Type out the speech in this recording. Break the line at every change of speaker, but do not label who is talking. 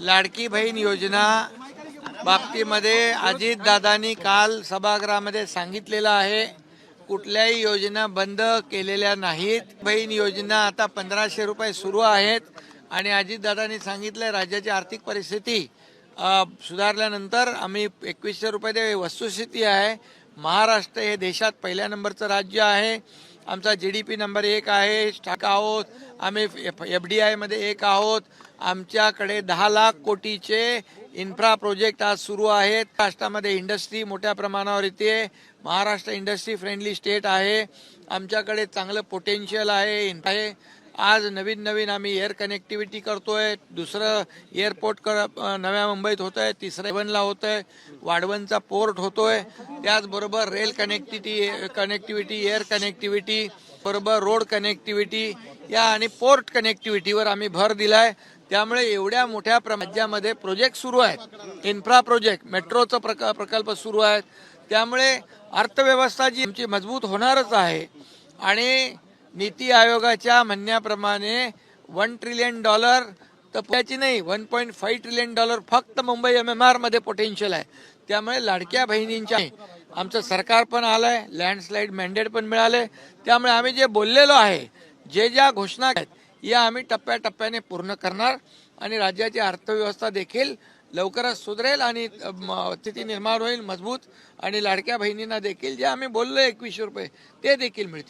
लाडकी बहीण योजना बाबतीमध्ये अजितदादांनी काल सभागृहामध्ये सांगितलेलं आहे. कुठल्याही योजना बंद केलेल्या नाहीत. बहीण योजना आता पंधराशे रुपये सुरू आहेत. आणि अजितदादांनी सांगितलं राज्याची आर्थिक परिस्थिती सुधारल्यानंतर आम्ही एकवीसशे रुपये दे वस्तुस्थिती आहे. महाराष्ट्र हे देशात पहिल्या नंबरचं राज्य आहे. आमचा जी डी पी नंबर एक आहे. स्टाक आहोत. आम्ही एफ डी आयमध्ये एक आहोत. आमच्याकडे दहा लाख कोटीचे इन्फ्रा प्रोजेक्ट आज सुरू आहेत. महाराष्ट्रामध्ये इंडस्ट्री मोठ्या प्रमाणावर येते. महाराष्ट्र इंडस्ट्री फ्रेंडली स्टेट आहे. आमच्याकडे चांगलं पोटेन्शियल आहे आहे. आज नवीन नवीन आम्ही एअर कनेक्टिव्हिटी करतोय. दुसरं एअरपोर्ट कर नव्या मुंबईत होत आहे तिसरं वनला होत आहे वाढवणचा पोर्ट होतोय. त्याचबरोबर rail connectivity connectivity air connectivity बरोबर रोड कनेक्टिव्हिटी या आणि पोर्ट कनेक्टिव्हिटीवर आम्ही भर दिलाय. त्यामुळे एवढ्या मोठ्या राज्यामध्ये प्रोजेक्ट सुरू आहेत. इन्फ्रा प्रोजेक्ट मेट्रोचं प्रक प्रकल्प सुरू आहेत. त्यामुळे अर्थव्यवस्था जी आमची मजबूत होणारच आहे आणि नीती आयोगाच्या म्हणण्याप्रमाणे वन ट्रिलियन डॉलर तर पुण्याची नाही one point five trillion dollar फक्त मुंबई एम एम आरमध्ये पोटेन्शियल आहे. त्यामुळे लाडक्या बहिणींच्या आमचं सरकार पण आलं आहे लँडस्लाईड मॅन्डेट पण मिळाले. त्यामुळे आम्ही जे बोललेलो आहे जे ज्या घोषणा आहेत या आम्ही टप्प्याटप्प्याने पूर्ण करणार आणि राज्याची अर्थव्यवस्था देखील लवकरच सुधरेल आणि म, स्थिती निर्माण होईल मजबूत आणि लाडक्या बहिणींना देखील जे आम्ही बोललो एकवीसशे रुपये ते देखील मिळतील.